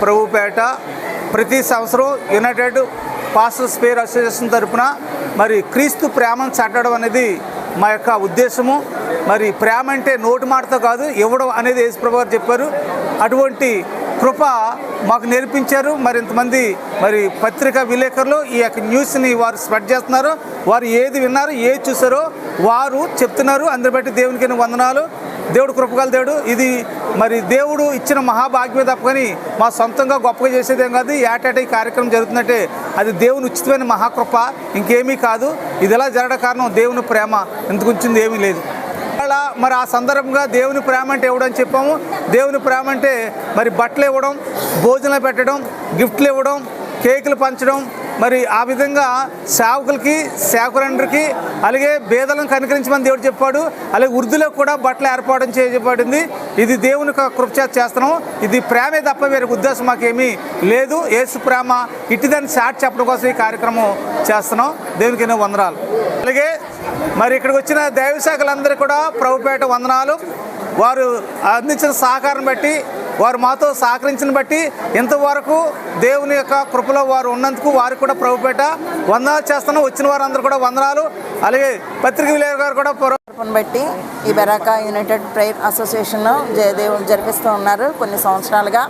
ప్రభుపేట ప్రతి సంవత్సరం United pastors పేర్ association తరపున మరి క్రీస్తు ప్రేమను చట్టడం అనేది మా యొక్క ఉద్దేశము. మరి ప్రేమ అంటే నోటి మాటతో కాదు ఇవ్వడం అనేది యేసుప్రభు గారు చెప్పారు. అటువంటి కృప మాకు నేర్పించారు. మరి ఇంతమంది మరి పత్రికా విలేకరులు ఈ యొక్క న్యూస్ని వారు స్ప్రెడ్ చేస్తున్నారు. వారు ఏది విన్నారు ఏది చూసారో వారు చెప్తున్నారు. అందరి బట్టి దేవునికి వందనాలు. దేవుడు కృపగల దేవుడు. ఇది మరి దేవుడు ఇచ్చిన మహాభాగ్యమే తప్పని మా సొంతంగా గొప్పగా చేసేదేం కాదు. ఏటేట ఈ కార్యక్రమం జరుగుతుందంటే అది దేవుని ఉచితమైన మహాకృప. ఇంకేమీ కాదు. ఇది ఎలా జరగడం కారణం దేవుని ప్రేమ. ఎందుకు ఏమీ లేదు. అలా మరి ఆ సందర్భంగా దేవుని ప్రేమ అంటే ఇవ్వడం చెప్పాము. దేవుని ప్రేమ అంటే మరి బట్టలు ఇవ్వడం భోజనాలు పెట్టడం గిఫ్ట్లు ఇవ్వడం కేకులు పంచడం మరి ఆ విధంగా సేవకులకి సేవకులందరికీ అలాగే భేదలను కనికరించమని దేవుడు చెప్పాడు. అలాగే ఉర్దూలో కూడా బట్టలు ఏర్పాటు చేయబడింది. ఇది దేవుని యొక్క కృప చేస్తున్నాం. ఇది ప్రేమే తప్ప వేరే ఉద్దేశం మాకేమీ లేదు. ఏసు ప్రేమ ఇటుదని సాట్ చెప్పడం కోసం ఈ కార్యక్రమం చేస్తున్నాం. దేవునికి ఎన్నో వందనాలు. అలాగే మరి ఇక్కడికి వచ్చిన దైవ శాఖలందరూ కూడా ప్రభుపేట వందనాలు. వారు అందించిన సహకారం బట్టి వారు మాతో సహకరించిన బట్టి ఇంతవరకు దేవుని యొక్క కృపలో వారు ఉన్నందుకు వారికి కూడా ప్రభుపేట వందనాలు చేస్తున్నాం. వచ్చిన వారందరూ కూడా వందనాలు. అలాగే పత్రిక విలేకరు గారు కూడా బట్టి ఈ Beraca united prayer association Jayadev జరిపిస్తూ ఉన్నారు. కొన్ని సంవత్సరాలుగా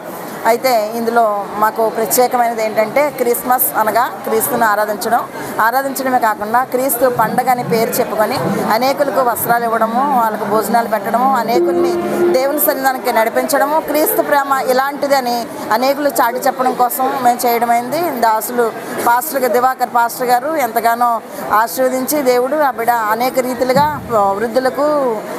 అయితే ఇందులో మాకు ప్రత్యేకమైనది ఏంటంటే క్రిస్మస్ అనగా క్రీస్తుని ఆరాధించడం. ఆరాధించడమే కాకుండా క్రీస్తు పండగ అని పేరు చెప్పుకొని అనేకులకు వస్త్రాలు ఇవ్వడము వాళ్ళకు భోజనాలు పెట్టడము అనేకుల్ని దేవుని సన్నిధానికి నడిపించడము క్రీస్తు ప్రేమ ఇలాంటిది అని అనేకులు చాటి చెప్పడం కోసం మేము చేయడమైంది. దాసులు పాస్టర్ దివాకర్ పాస్టర్ గారు ఎంతగానో ఆశీర్వదించి దేవుడు ఆ బిడ అనేక రీతిలుగా వృద్ధులకు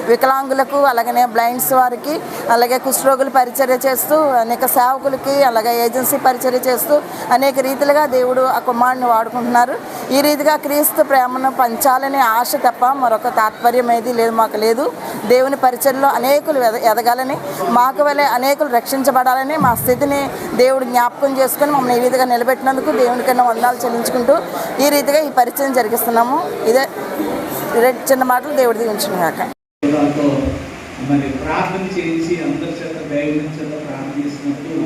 వికలాంగులకు అలాగనే బ్లైండ్స్ వారికి అలాగే కుష్ఠరోగులు పరిచర్య చేస్తూ అనేక సేవకులకి అలాగే ఏజెన్సీ పరిచర్య చేస్తూ అనేక రీతిలుగా దేవుడు ఆ కుమారుని వాడుకుంటున్నారు. ఈ రీతిగా క్రీస్తు ప్రేమను పంచాలనే ఆశ తప్ప మరొక తాత్పర్యం ఏది లేదు మాకు లేదు. దేవుని పరిచయంలో అనేకులు ఎద ఎదగాలని మాకు వలె అనేకులు రక్షించబడాలని మా స్థితిని దేవుడు జ్ఞాపకం చేసుకొని మమ్మల్ని ఈ రీతిగా నిలబెట్టినందుకు దేవునికన్నా వందాలు చెల్లించుకుంటూ ఈ రీతిగా ఈ పరిచయం జరిగిస్తున్నాము. ఇదే చిన్న మాటలు దేవుడి దీవించిన కాక మరి ప్రార్థన చేయించి అందరి చేత దైవం చేత ప్రార్థన చేసినప్పుడు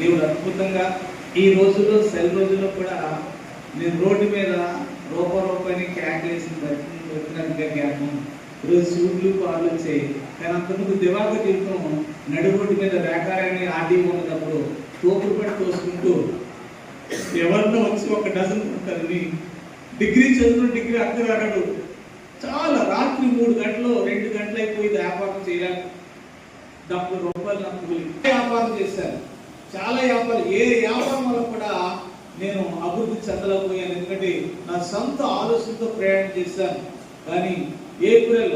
దేవుడు అద్భుతంగా ఈ రోజుల్లో సెల్ రోజుల్లో కూడా నేను రోడ్డు మీద రూప రూపాయని క్యాక్ పెట్టినట్టుగా జ్ఞాపకం. ఈరోజు సూట్లు పాలు వచ్చాయి. కానీ అంతకుముందు దివాక జీవితం నడుబొడ్డు మీద రేఖారాన్ని ఆడి ఉన్నప్పుడు తోపుడు పడి తోసుకుంటూ ఎవరితో వచ్చి ఒక డజన్ కొట్టారని డిగ్రీ చదువుతున్న డిగ్రీ అక్కడాడు చాలా రాత్రి మూడు గంటలు రెండు గంటలు డబ్బులు రూపాయలు నాకు వ్యాపారం చేశాను చాలా వ్యాపారం. ఏ వ్యాపారం వల్ల కూడా నేను అభివృద్ధి చెందలేకపోయాను. ఎందుకంటే నా సొంత ఆలోచనతో ప్రయాణం చేశాను. కానీ ఏప్రిల్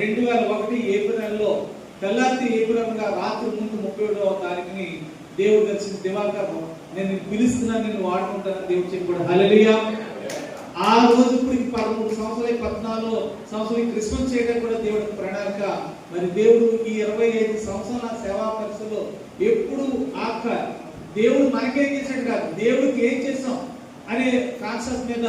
రెండు వేల ఒకటి ఏప్రిల్లో తెల్లారి ఏప్రిల్గా రాత్రి ముందు ముప్పై ఒకటవ తారీఖుని దేవుడు దర్శన దివాకర్ నేను పిలుస్తున్నాను నేను వాడుకుంటాను దేవుడు చెప్పాడు. హలలియా ఆ రోజు ఇప్పుడు పదమూడు సంవత్సరాలు పద్నాలుగు సంవత్సరం క్రిస్మస్ చేయడం కూడా దేవుడి ప్రణాళిక. మరి దేవుడు ఈ ఇరవై ఐదు సంవత్సరాల సేవా పరిస్థితుల్లో ఎప్పుడు ఆక దేవుడు మనకేం చేశాడు కాదు దేవుడికి ఏం చేస్తాం అనే కాన్సెప్ట్ మీద